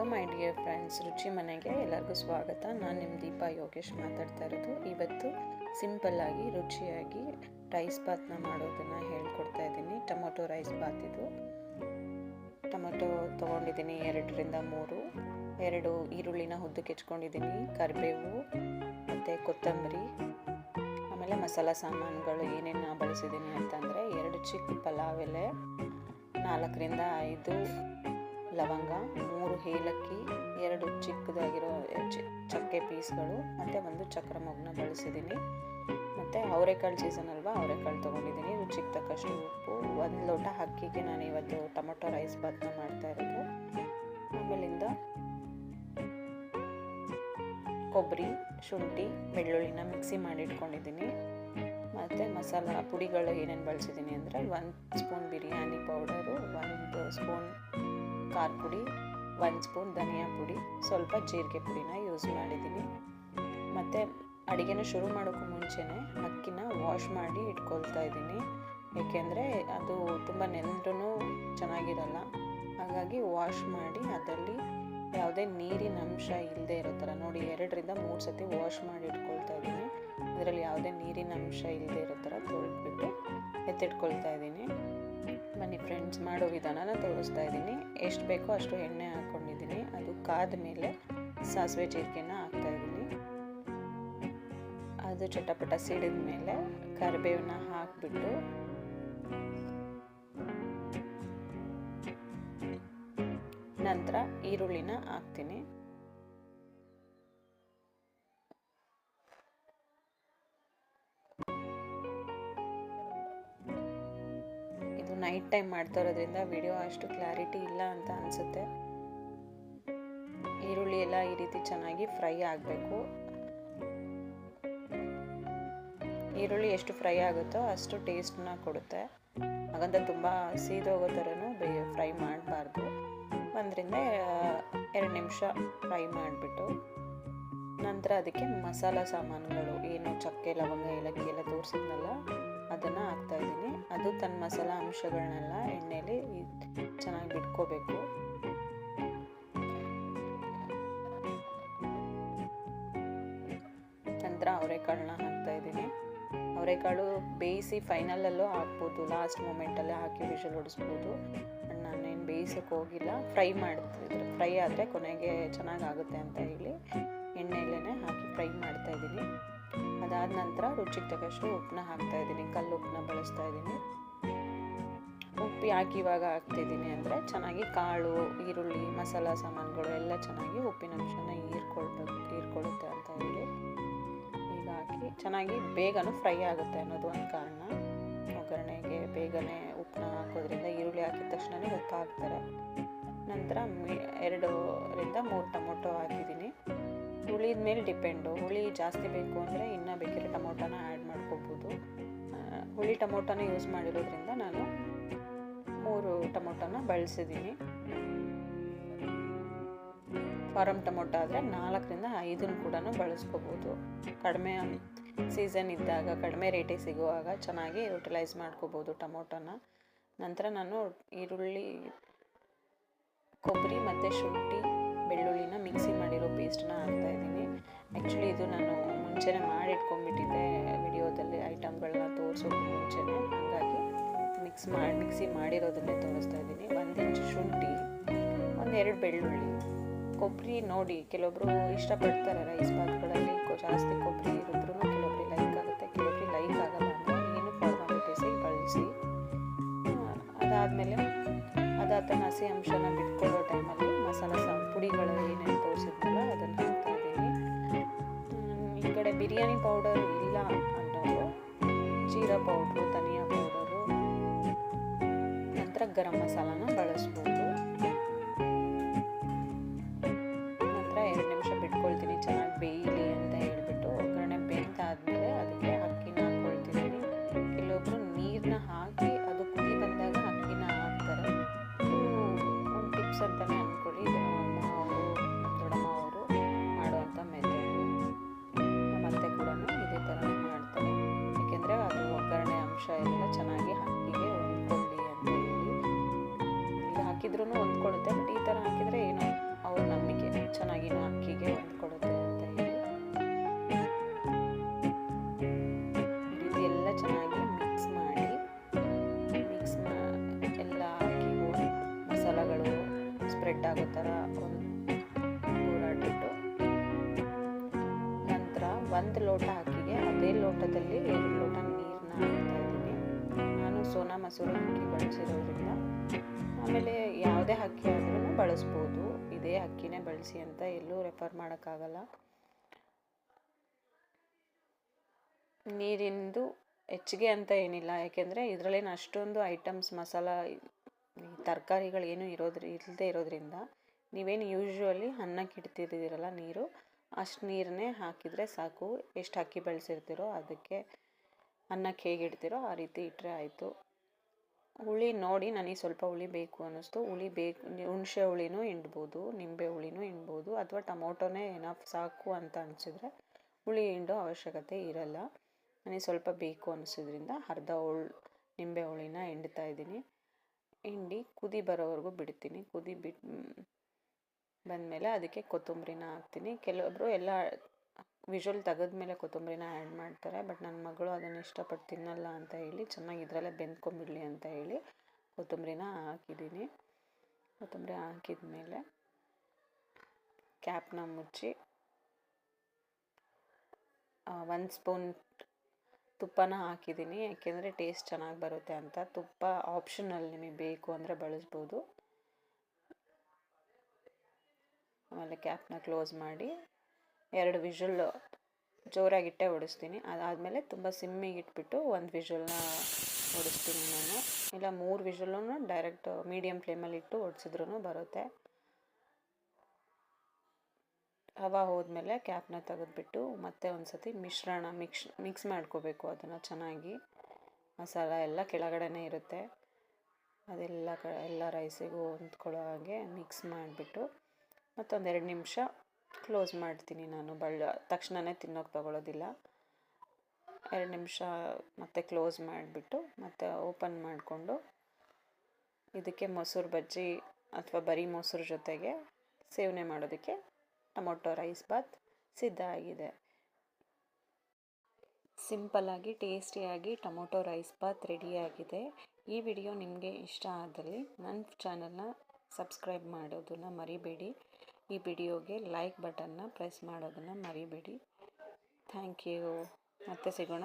Hello my dear friends ರುಚಿ ಮನೆಗೆ ಎಲ್ಲರಿಗೂ ಸ್ವಾಗತ. ನಾನು ನಿಮ್ಮ ದೀಪಾ ಯೋಗೇಶ್ ಮಾತಾಡ್ತಾ ಇರೋದು. ಇವತ್ತು ಸಿಂಪಲ್ಲಾಗಿ ರುಚಿಯಾಗಿ ರೈಸ್ ಬಾತ್ನ ಮಾಡೋದನ್ನು ಹೇಳ್ಕೊಡ್ತಾ ಇದ್ದೀನಿ. ಟೊಮೊಟೊ ರೈಸ್ ಬಾತ್ ಇದು. ಟೊಮೊಟೊ ತೊಗೊಂಡಿದ್ದೀನಿ ಎರಡರಿಂದ ಮೂರು. ಎರಡು ಈರುಳ್ಳಿನ ಹುದ್ದು ಕೆಚ್ಕೊಂಡಿದ್ದೀನಿ ಕರಿಬೇವು, ಮತ್ತು ಕೊತ್ತಂಬರಿ, ಆಮೇಲೆ ಮಸಾಲ ಸಾಮಾನುಗಳು ಏನೇನು ಬಳಸಿದ್ದೀನಿ ಅಂತಂದರೆ ಎರಡು ಚಿಕ್ಕ ಪಲಾವ್ ಎಲೆ, ನಾಲ್ಕರಿಂದ ಐದು ಲವಂಗ ಮೂರು ಏಲಕ್ಕಿ, ಎರಡು ಚಿಕ್ಕದಾಗಿರೋ ಚಕ್ಕೆ ಪೀಸ್ಗಳು, ಮತ್ತು ಒಂದು ಚಕ್ರ ಮೊಗ್ನ ಬಳಸಿದ್ದೀನಿ. ಮತ್ತು ಅವರೆಕಾಳು ಸೀಸನ್ ಅಲ್ವಾ, ಅವರೆಕಾಳು ತೊಗೊಂಡಿದ್ದೀನಿ. ರುಚಿಗೆ ತಕ್ಕಷ್ಟು ಉಪ್ಪು. ಒಂದು ಲೋಟ ಅಕ್ಕಿಗೆ ನಾನು ಇವತ್ತು ಟೊಮೊಟೊ ರೈಸ್ ಬಾತ್ನ ಮಾಡ್ತಾ ಇರೋದು. ಆಮೇಲಿಂದ ಕೊಬ್ಬರಿ, ಶುಂಠಿ, ಬೆಳ್ಳುಳ್ಳಿನ ಮಿಕ್ಸಿ ಮಾಡಿ ಇಟ್ಕೊಂಡಿದ್ದೀನಿ ಮತ್ತು ಮಸಾಲ, ಪುಡಿಗಳು ಏನೇನು ಬಳಸಿದ್ದೀನಿ ಅಂದರೆ, ಒಂದು ಸ್ಪೂನ್ ಬಿರಿಯಾನಿ ಪೌಡರು ಒಂದು ಸ್ಪೂನ್ ಖಾರ ಪುಡಿ ಒಂದು ಸ್ಪೂನ್ ಧನಿಯಾ ಪುಡಿ, ಸ್ವಲ್ಪ ಜೀರಿಗೆ ಪುಡಿನ ಯೂಸ್ ಮಾಡಿದ್ದೀನಿ ಮತ್ತು ಅಡುಗೆನ ಶುರು ಮಾಡೋಕ್ಕೂ ಮುಂಚೆನೇ ಅಕ್ಕಿನ ವಾಶ್ ಮಾಡಿ ಇಟ್ಕೊಳ್ತಾ ಇದ್ದೀನಿ ಏಕೆಂದರೆ ಅದು ತುಂಬ ನೆಂದ್ರೂ ಚೆನ್ನಾಗಿರಲ್ಲ. ಹಾಗಾಗಿ ವಾಶ್ ಮಾಡಿ ಅದರಲ್ಲಿ ಯಾವುದೇ ನೀರಿನ ಅಂಶ ಇಲ್ಲದೆ ಇರೋ ಥರ ನೋಡಿ, ಎರಡರಿಂದ ಮೂರು ಸತಿ ವಾಶ್ ಮಾಡಿ ಇಟ್ಕೊಳ್ತಾ ಇದ್ದೀನಿ ಅದರಲ್ಲಿ ಯಾವುದೇ ನೀರಿನ ಅಂಶ ಇಲ್ಲದೆ ಇರೋ ಥರ ತೊಳೆದ್ಬಿಟ್ಟು ಎತ್ತಿಟ್ಕೊಳ್ತಾ ಇದ್ದೀನಿ ಬನ್ನಿ ಫ್ರೆಂಡ್ಸ್ ಮಾಡೋ ವಿಧಾನನ ತೋರಿಸ್ತಾ ಇದ್ದೀನಿ. ಎಷ್ಟು ಬೇಕೋ ಅಷ್ಟು ಎಣ್ಣೆ ಹಾಕ್ಕೊಂಡಿದ್ದೀನಿ ಅದು ಕಾದ ಮೇಲೆ ಸಾಸಿವೆ ಜೀರಿಗೆನ ಹಾಕ್ತಾ ಇದ್ದೀನಿ. ಅದು ಚಟಪಟ ಸಿಡಿದ ಮೇಲೆ ಕರಿಬೇವನ್ನ ಹಾಕಿಬಿಟ್ಟು ನಂತರ ಈರುಳ್ಳಿನ ಹಾಕ್ತೀನಿ. ಟೈಮ್ ಮಾಡ್ತಾ ಇರೋದ್ರಿಂದ ವಿಡಿಯೋ ಅಷ್ಟು ಕ್ಲಾರಿಟಿ ಇಲ್ಲ ಅಂತ ಅನಿಸುತ್ತೆ. ಈರುಳ್ಳಿ ಎಲ್ಲ ಈ ರೀತಿ ಚೆನ್ನಾಗಿ ಫ್ರೈ ಆಗಬೇಕು. ಈರುಳ್ಳಿ ಎಷ್ಟು ಫ್ರೈ ಆಗುತ್ತೋ ಅಷ್ಟು ಟೇಸ್ಟ್ನ ಕೊಡುತ್ತೆ. ಹಾಗಂತ ತುಂಬ ಸೀದೋಗೋ ಥರನೂ ಫ್ರೈ ಮಾಡಬಾರ್ದು. ಒಂದರಿಂದ ಎರಡು ನಿಮಿಷ ಫ್ರೈ ಮಾಡಿಬಿಟ್ಟು ನಂತರ ಅದಕ್ಕೆ ಮಸಾಲ ಸಾಮಾನುಗಳು. ಏನು ಚಕ್ಕೆ, ಲವಂಗ, ಏಲಕ್ಕಿ ಎಲ್ಲ ತೋರಿಸಿದ್ನಲ್ಲ? ಅದನ್ನು ಹಾಕ್ತಾಯಿದ್ದೀನಿ ಅದು ತನ್ನ ಮಸಾಲ ಅಂಶಗಳನ್ನೆಲ್ಲ ಎಣ್ಣೆಯಲ್ಲಿ ಚೆನ್ನಾಗಿ ಬಿಟ್ಕೋಬೇಕು. ನಂತರ ಅವರೆಕಾಳನ್ನ ಹಾಕ್ತಾಯಿದ್ದೀನಿ ಅವರೆಕಾಳು ಬೇಯಿಸಿ ಫೈನಲಲ್ಲೂ ಹಾಕ್ಬೋದು. ಲಾಸ್ಟ್ ಮೂಮೆಂಟಲ್ಲೇ ಹಾಕಿ ವಿಷಲ್ ಹೊಡಿಸ್ಬೋದು. ನಾನೇನು ಬೇಯಿಸೋಕೆ ಹೋಗಿಲ್ಲ. ಫ್ರೈ ಮಾಡ್ತಿದ್ರು ಫ್ರೈ ಆದರೆ ಕೊನೆಗೆ ಚೆನ್ನಾಗಾಗುತ್ತೆ ಅಂತ ಹೇಳಿ ಎಣ್ಣೆಯಲ್ಲೇ ಹಾಕಿ ಫ್ರೈ ಮಾಡ್ತಾಯಿದ್ದೀನಿ ಅದಾದ ನಂತರ ರುಚಿಗೆ ತಕ್ಕಷ್ಟು ಉಪ್ಪನ್ನ ಹಾಕ್ತಾ ಇದ್ದೀನಿ. ಕಲ್ಲು ಉಪ್ಪನ್ನ ಬಳಸ್ತಾ ಇದ್ದೀನಿ. ಉಪ್ಪು ಯಾಕೆ ಇವಾಗ ಹಾಕ್ತಿದ್ದೀನಿ ಅಂದರೆ ಚೆನ್ನಾಗಿ ಕಾಳು, ಈರುಳ್ಳಿ, ಮಸಾಲ ಸಾಮಾನುಗಳು ಎಲ್ಲ ಚೆನ್ನಾಗಿ ಉಪ್ಪಿನ ಅಂಶನ ಹೀರ್ಕೊಳ್ಬೇಕು ಹೀರ್ಕೊಳ್ಳುತ್ತೆ ಅಂತ ಹೇಳಿ ಈಗ ಹಾಕಿ ಚೆನ್ನಾಗಿ ಬೇಗನೂ ಫ್ರೈ ಆಗುತ್ತೆ ಅನ್ನೋದು ಒಂದು ಕಾರಣ. ಒಗ್ಗರಣೆಗೆ ಬೇಗನೆ ಉಪ್ಪನ್ನ ಹಾಕೋದ್ರಿಂದ ಈರುಳ್ಳಿ ಹಾಕಿದ ತಕ್ಷಣವೇ ಉಪ್ಪು ಹಾಕ್ತಾರೆ ನಂತರ ಎರಡರಿಂದ ಮೂರು ಟೊಮೊಟೊ ಹಾಕಿದ್ದೀನಿ. ಹುಳಿದ ಮೇಲೆ ಡಿಪೆಂಡು. ಹುಳಿ ಜಾಸ್ತಿ ಬೇಕು ಅಂದರೆ ಇನ್ನೂ ಬೇಕಿರೋ ಟೊಮೊಟೊನ ಆ್ಯಡ್ ಮಾಡ್ಕೋಬೋದು. ಹುಳಿ ಟೊಮೊಟೊನ ಯೂಸ್ ಮಾಡಿರೋದ್ರಿಂದ ನಾನು ಮೂರು ಟೊಮೊಟೊನ ಬಳಸಿದ್ದೀನಿ. ಫಾರಮ್ ಟೊಮೊಟೊ ಆದರೆ ನಾಲ್ಕರಿಂದ ಐದನ್ನು ಕೂಡ ಬಳಸ್ಕೋಬೋದು. ಕಡಿಮೆ ಸೀಸನ್ ಇದ್ದಾಗ, ಕಡಿಮೆ ರೇಟಿಗೆ ಸಿಗುವಾಗ ಚೆನ್ನಾಗಿ ಯುಟಿಲೈಸ್ ಮಾಡ್ಕೋಬೋದು ಟೊಮೊಟೊನ. ನಂತರ ನಾನು ಈರುಳ್ಳಿ, ಕೊಬ್ಬರಿ ಮತ್ತು ಶುಂಠಿ ಬೆಳ್ಳುಳ್ಳಿನ ಮಿಕ್ಸಿ ಮಾಡಿರೋ ಪೇಸ್ಟನ್ನ ಹಾಕ್ತಾಯಿದ್ದೀನಿ ಆ್ಯಕ್ಚುಲಿ ಇದು ನಾನು ಮುಂಚೆನೇ ಮಾಡಿಟ್ಕೊಂಡ್ಬಿಟ್ಟಿದ್ದೆ ವಿಡಿಯೋದಲ್ಲಿ ಐಟಮ್ಗಳನ್ನ ತೋರಿಸೋದು ಮುಂಚೆನೇ. ಹಾಗಾಗಿ ಮಿಕ್ಸ್ ಮಾಡಿ ಮಿಕ್ಸಿ ಮಾಡಿರೋದನ್ನೇ ತೋರಿಸ್ತಾ ಇದ್ದೀನಿ. ಒಂದು ಇಂಚು ಶುಂಠಿ ಒಂದೆರಡು ಬೆಳ್ಳುಳ್ಳಿ. ಕೊಬ್ಬರಿ ನೋಡಿ ಕೆಲವೊಬ್ಬರು ಇಷ್ಟಪಡ್ತಾರೆ ರೈಸ್ ಬಾತ್ಗಳಲ್ಲಿ ಜಾಸ್ತಿ ಕೊಬ್ಬರಿ ಇರೋದ್ರೂ ಕೆಲವೊಬ್ರಿಗೆ ಲೈಕ್ ಆಗುತ್ತೆ, ಕೆಲವೊಬ್ರಿಗೆ ಲೈಕ್ ಆಗಲ್ಲ ಅಂದರೆ ಏನು ಫಾರ್ಮಾಲಿಟೀಸಿಗೆ ಕಳಿಸಿ. ಅದಾದಮೇಲೆ ಅದಾದ ಹಸಿ ಅಂಶನ ಬಿಟ್ಕೊಳ್ಳೋ ಟೈಮಲ್ಲಿ ಮಸಾಲ ಸಾ ಪುಡಿಗಳು ಏನೇನು ತೋರಿಸಿದ್ನಲ್ಲ ಅದನ್ನು ಹಾಕ್ತಾ ಇದ್ದೀನಿ. ಈ ಕಡೆ ಬಿರಿಯಾನಿ ಪೌಡರ್ ಇಲ್ಲ ಅನ್ನೋರು ಜೀರಾ ಪೌಡ್ರು ಧನಿಯಾ ಪೌಡರು ನಂತರ ಗರಂ ಮಸಾಲಾನ ಬಳಸ್ಬೋದು. said. ಸ್ಪ್ರೆಡ್ ಆಗೋ ಥರ ಗೂಡಾಡ್ಬಿಟ್ಟು ನಂತರ ಒಂದು ಲೋಟ ಅಕ್ಕಿಗೆ ಅದೇ ಲೋಟದಲ್ಲಿ ಎರಡು ಲೋಟ ನೀರನ್ನ ಹಾಕ್ತಾ ನಾನು ಸೋನಾ ಮಸೂರ ಅಕ್ಕಿ ಬಳಸಿರೋದ್ರಿಂದ ಆಮೇಲೆ ಯಾವುದೇ ಅಕ್ಕಿ ಆದ್ರೂ ಬಳಸ್ಬೋದು. ಇದೇ ಅಕ್ಕಿನೇ ಬಳಸಿ ಅಂತ ಎಲ್ಲೂ ರೆಫರ್ ಮಾಡೋಕ್ಕಾಗಲ್ಲ. ನೀರಿಂದು ಹೆಚ್ಚಿಗೆ ಅಂತ ಏನಿಲ್ಲ. ಯಾಕೆಂದರೆ ಇದರಲ್ಲೇನು ಅಷ್ಟೊಂದು ಐಟಮ್ಸ್ ಮಸಾಲ ತರಕಾರಿಗಳೇನು ಇರೋದ್ರ ಇಲ್ಲದೆ ಇರೋದ್ರಿಂದ ನೀವೇನು ಯೂಶ್ವಲಿ ಅನ್ನಕ್ಕೆ ಇಡ್ತಿದ್ದೀರಲ್ಲ ನೀರು, ಅಷ್ಟು ನೀರನ್ನೇ ಹಾಕಿದರೆ ಸಾಕು. ಎಷ್ಟು ಅಕ್ಕಿ ಬೆಳೆಸಿರ್ತೀರೋ ಅದಕ್ಕೆ ಅನ್ನಕ್ಕೆ ಹೇಗೆ ಆ ರೀತಿ ಇಟ್ಟರೆ ಆಯಿತು. ಹುಳಿ ನೋಡಿ ನನಗೆ ಸ್ವಲ್ಪ ಹುಳಿ ಬೇಕು ಅನ್ನಿಸ್ತು. ಹುಳಿ ಬೇಕು, ಹುಣಸೆ ಹುಳಿನೂ ಹಿಂಡ್ಬೋದು, ನಿಂಬೆ ಹುಳಿನೂ ಹಿಂಡ್ಬೋದು, ಅಥವಾ ಟೊಮೊಟೊನೇ ಏನಫ್ ಸಾಕು ಅಂತ ಅನಿಸಿದ್ರೆ ಹುಳಿ ಹಿಂಡೋ ಅವಶ್ಯಕತೆ ಇರಲ್ಲ. ನನಗೆ ಸ್ವಲ್ಪ ಬೇಕು ಅನ್ನಿಸೋದ್ರಿಂದ ಅರ್ಧ ಹುಳ್, ನಿಂಬೆ ಹುಳಿನ ಹಿಂಡ್ತಾ ಇದ್ದೀನಿ. ಹಿಂಡಿ ಕುದಿ ಬರೋವರೆಗೂ ಬಿಡ್ತೀನಿ. ಕುದಿ ಬಿಟ್ಟು ಬಂದಮೇಲೆ ಅದಕ್ಕೆ ಕೊತ್ತಂಬರಿನ ಹಾಕ್ತೀನಿ. ಕೆಲವೊಬ್ಬರು ಎಲ್ಲ ವಿಜುವಲ್ ತೆಗೆದ್ಮೇಲೆ ಕೊತ್ತಂಬರಿನ ಆ್ಯಡ್ ಮಾಡ್ತಾರೆ. ಬಟ್ ನನ್ನ ಮಗಳು ಅದನ್ನು ಇಷ್ಟಪಟ್ಟು ತಿನ್ನಲ್ಲ ಅಂತ ಹೇಳಿ, ಚೆನ್ನಾಗಿ ಇದರಲ್ಲೇ ಬೆಂದ್ಕೊಂಬಿಡಲಿ ಅಂತ ಹೇಳಿ ಕೊತ್ತಂಬರಿನ ಹಾಕಿದ್ದೀನಿ. ಕೊತ್ತಂಬರಿ ಹಾಕಿದ ಮೇಲೆ ಕ್ಯಾಪ್ನ ಮುಚ್ಚಿ ಒಂದು ಸ್ಪೂನ್ ತುಪ್ಪನ ಹಾಕಿದ್ದೀನಿ, ಯಾಕೆಂದರೆ ಟೇಸ್ಟ್ ಚೆನ್ನಾಗಿ ಬರುತ್ತೆ ಅಂತ. ತುಪ್ಪ ಆಪ್ಷನಲ್ ನಿಮಗೆ ಬೇಕು ಅಂದರೆ ಬಳಸ್ಬೋದು. ಆಮೇಲೆ ಕ್ಯಾಪ್ನ ಕ್ಲೋಸ್ ಮಾಡಿ ಎರಡು ವಿಷಲ್ ಜೋರಾಗಿಟ್ಟೆ ಹೊಡಿಸ್ತೀನಿ ಅದಾದಮೇಲೆ ತುಂಬ ಸಿಮ್ಮಿಗೆ ಇಟ್ಬಿಟ್ಟು ಒಂದು ವಿಷಲ್ನ ಹೊಡಿಸ್ತೀನಿ ನಾನು. ಇಲ್ಲ ಮೂರು ವಿಷಲೂ ಡೈರೆಕ್ಟ್ ಮೀಡಿಯಮ್ ಫ್ಲೇಮಲ್ಲಿ ಇಟ್ಟು ಹೊಡ್ಸಿದ್ರೂ ಬರುತ್ತೆ. ಹವಾ ಹೋದ್ಮೇಲೆ ಕ್ಯಾಪ್ನ ತೆಗೆದ್ಬಿಟ್ಟು ಮತ್ತೆ ಒಂದು ಸತಿ ಮಿಶ್ರಣ ಮಿಕ್ಸ್ ಮಿಕ್ಸ್ ಮಾಡ್ಕೋಬೇಕು ಅದನ್ನು ಚೆನ್ನಾಗಿ. ಮಸಾಲ ಎಲ್ಲ ಕೆಳಗಡೆನೇ ಇರುತ್ತೆ. ಅದೆಲ್ಲ ಕ, ಎಲ್ಲ ರೈಸಿಗೂ ಹೊಂದ್ಕೊಳ್ಳೋ ಹಾಗೆ ಮಿಕ್ಸ್ ಮಾಡಿಬಿಟ್ಟು ಮತ್ತೊಂದೆರಡು ನಿಮಿಷ ಕ್ಲೋಸ್ ಮಾಡ್ತೀನಿ ನಾನು ಬಳ್ಳ ತಕ್ಷಣವೇ ತಿನ್ನೋಕೆ ತಗೊಳ್ಳೋದಿಲ್ಲ ಎರಡು ನಿಮಿಷ ಮತ್ತೆ ಕ್ಲೋಸ್ ಮಾಡಿಬಿಟ್ಟು ಮತ್ತೆ ಓಪನ್ ಮಾಡಿಕೊಂಡು ಇದಕ್ಕೆ ಮೊಸರು ಬಜ್ಜಿ ಅಥವಾ ಬರೀ ಮೊಸರು ಜೊತೆಗೆ ಸೇವನೆ ಮಾಡೋದಕ್ಕೆ ಟೊಮೊಟೊ ರೈಸ್ ಬಾತ್ ಸಿದ್ಧ ಆಗಿದೆ ಸಿಂಪಲ್ಲಾಗಿ, ಟೇಸ್ಟಿಯಾಗಿ ಟೊಮೊಟೊ ರೈಸ್ ಬಾತ್ ರೆಡಿಯಾಗಿದೆ. ಈ ವಿಡಿಯೋ ನಿಮಗೆ ಇಷ್ಟ ಆದಲ್ಲಿ ನನ್ನ ಚಾನಲ್ನ ಸಬ್ಸ್ಕ್ರೈಬ್ ಮಾಡೋದನ್ನು ಮರಿಬೇಡಿ. ಈ ವಿಡಿಯೋಗೆ ಲೈಕ್ ಬಟನ್ನ ಪ್ರೆಸ್ ಮಾಡೋದನ್ನು ಮರಿಬೇಡಿ. Thank you. ಮತ್ತೆ ಸಿಗೋಣ.